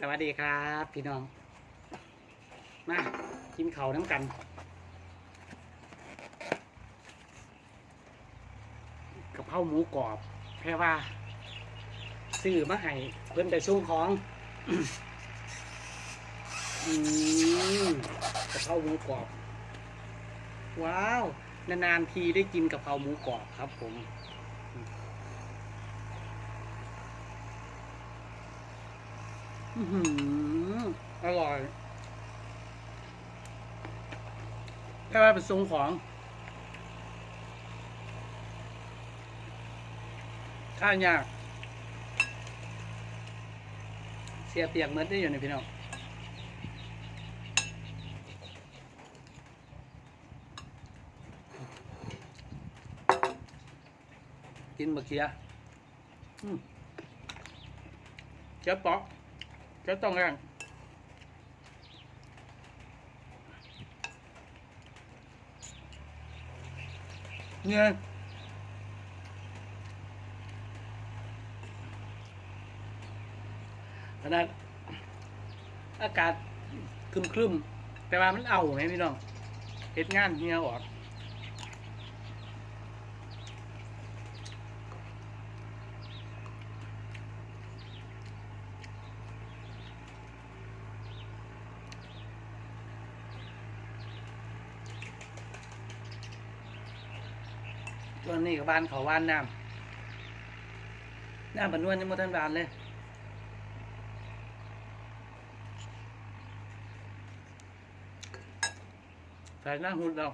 สวัสดีครับ พี่น้อง มากินเขาน้ำกันกะเพราหมูกรอบ แค่ว่า ซื้อมาให้เพิ่นไปส่วงของ อืมกะเพราหมูกรอบ ว้าว นานๆทีได้กินกะเพราหมูกรอบครับผม อร่อยแค่ว่าเป็นทรงของ ข้าวยาก เสียเปียกเหมือนได้อยู่ในพี่น้องกินบะเคียอืมเจ้าป๊อก ก็ต้องแรงเนี่ยขนาดอากาศครึมๆ แต่ว่ามันเอาไหมพี่น้องเฮ็ดงานเฮียออก นี้กับบ้านเขาว่านน้ำน้ำบรรนวลยังไม่ทันบานเลยใส่หน้าหุ่นเรา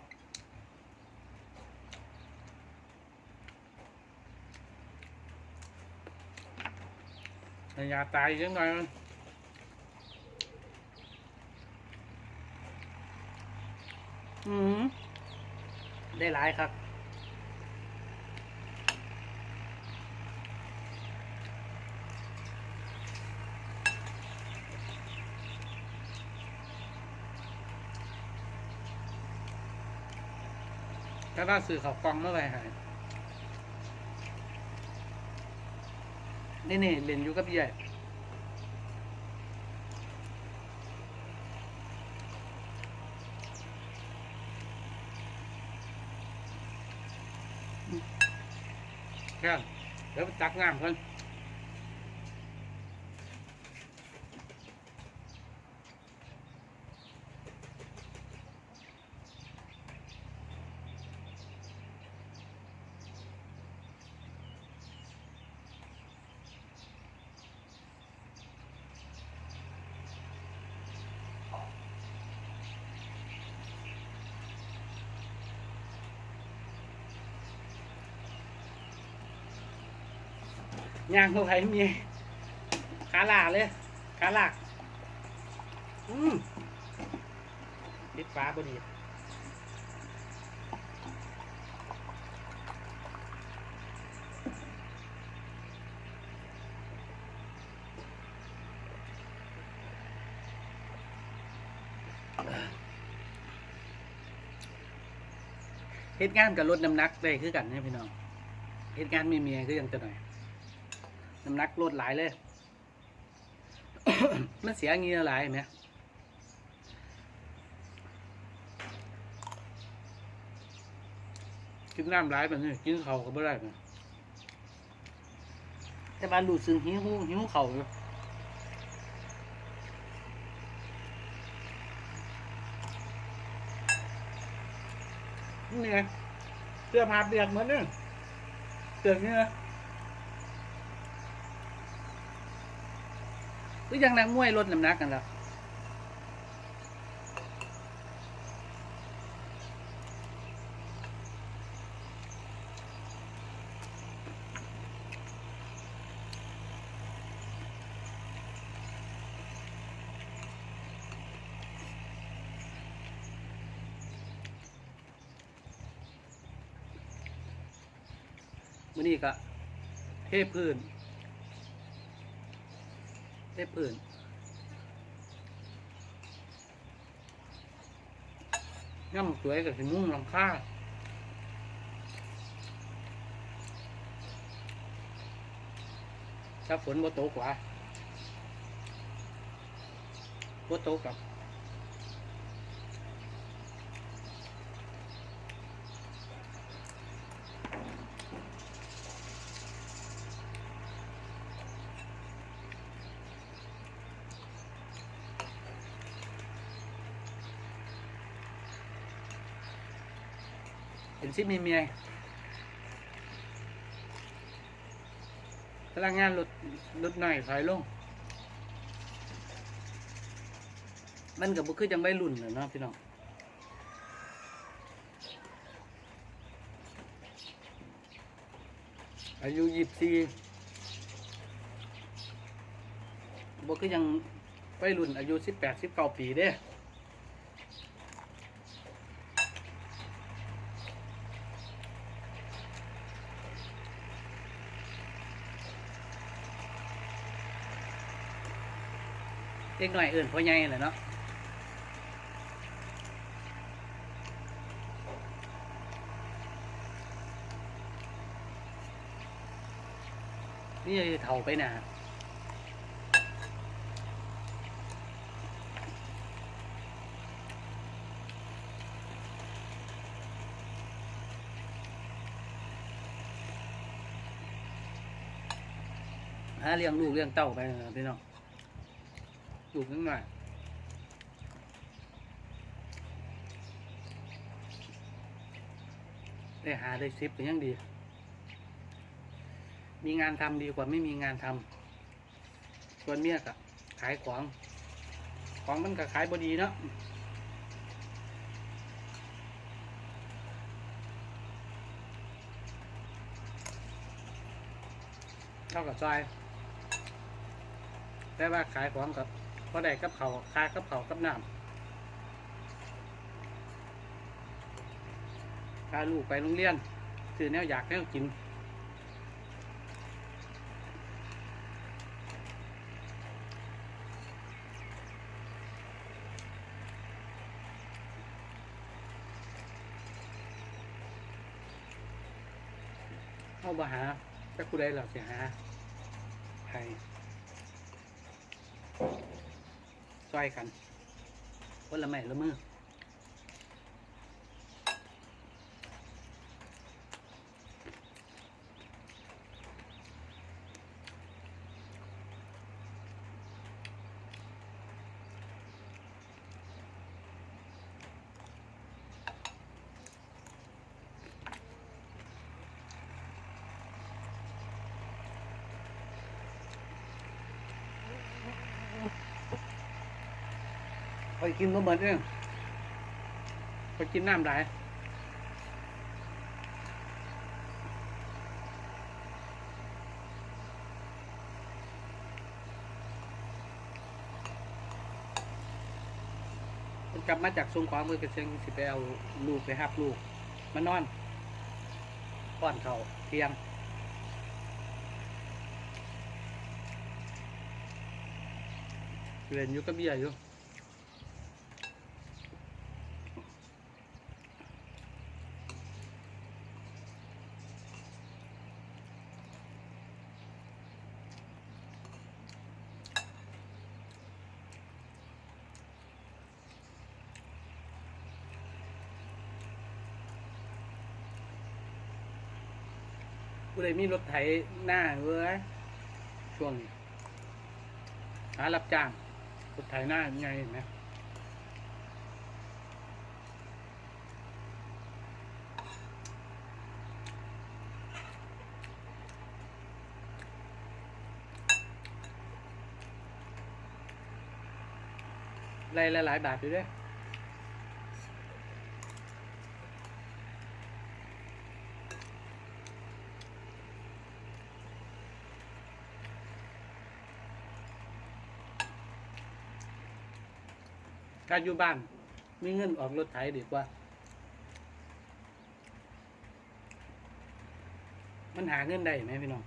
แต่อยาตายยังไงอืมได้หลายครับ ถ้าว่าซื้อเขากองเมื่อไหร่หายนี่นี่เล่นอยู่กับใหญ่แค่เดี๋ยวตักน้ำก่อน ย่างเข้มีขาหลากเลยขาหลากอืมปิดฟ้าพอดีเหตุงานกับลดน้ำหนักได้คือกันเนี่ยพี่น้องเหตุงานมีเมียคือยังจะหน่อยำนักลดหลายเลย มันเสียเงี้ยหลายเนไหมกินน้ำหลายแบบนี้กินเขาก็ไม่ได้นะแต่บ้านดูดซึงหิวหิวเขาอยู่นี่ไงเสื้อผ้าเปียกเหมือนนึงเปียกเนี่ย หรือยังนักมวยลดน้ำหนักกันแล้ววันนี้ก็เทพื้น ได้ปืนย่ำสวยกับสีมุ่งลังคาถ้าฝนบ่ตกว่าบ่ตกับ เป็นซิมีเมียพลังงานลดลดหน่อยถอยลง มันกับบุคือจังใบรุ่นเลยเนาะพี่น้องอายุยี่สิบสี่บุคือยังใบรุ่นอายุสิบแปดสิบเก้าปีเด้ เล็กหน่อยเอื่นพ่อใหญ่แหละเนาะนี่เท่าไปหนาหาเลี้ยงลูกเลี้ยงเต้าไปนะพี่น้อง ลูกนิดหน่อยได้หาได้ซิปก็ยังดี มีงานทำดีกว่าไม่มีงานทำส่วนเมียก็ขายของ ของมันก็ขายบดีเนาะเท่ากับซอยแต่ว่าขายของกับ พอได้กับเขาวขากับเขากับน้ำพาลูกไปโรงเรียนคือแนวอยากแนวกินเข้ามาหาถ้ากูได้เราจะหาใคร ซอยกันคนละไม้ละมือ ไปกินก็เหมือนเองไปกินน้ำไหลกลับมาจากทรงขวามือกระเซงสิไปเอาลูกไปหับลูกมานอนป้อนเขาเที่ยงเรียนอยู่กับเบียอยู่ กูเลยมีรถไถหน้าเว้ยช่วงนี้หารับจ้างรถไถหน้าไงเห็นไหมไล่ละหลายบาทอยู่ด้วย กาอยู่บ้านมีเงินออกรถไถดีกว่า มันหาเงินได้ไหมพี่น้อง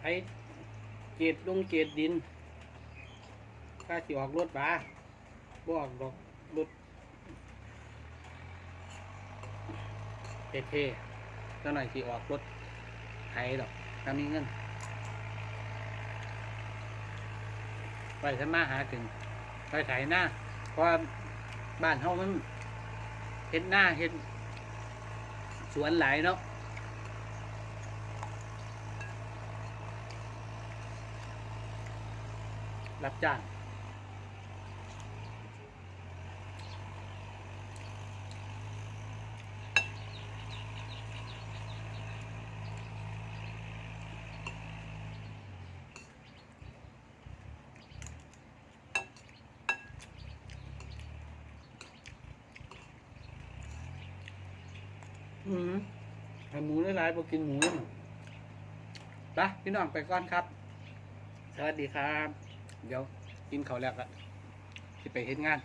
ไถเกตลงเกตดินถ้าสิออกรถบ้าบออกดอกรถเท่ๆเจ้าหน่อยสิออกรถไถดอกถ้ามีเงิน ไปทำมาหากินไปไถหน้าเพราะบ้านเฮามันเห็ดหน้าเห็ดสวนหลายเนาะรับจ้าง อืมให้หมูหลายๆบอกินหมูนำไปพี่น้องไปก่อนครับ สวัสดีครับ เดี๋ยวกินเขาวแล้วก็ที่ไปเฮ็ดงาน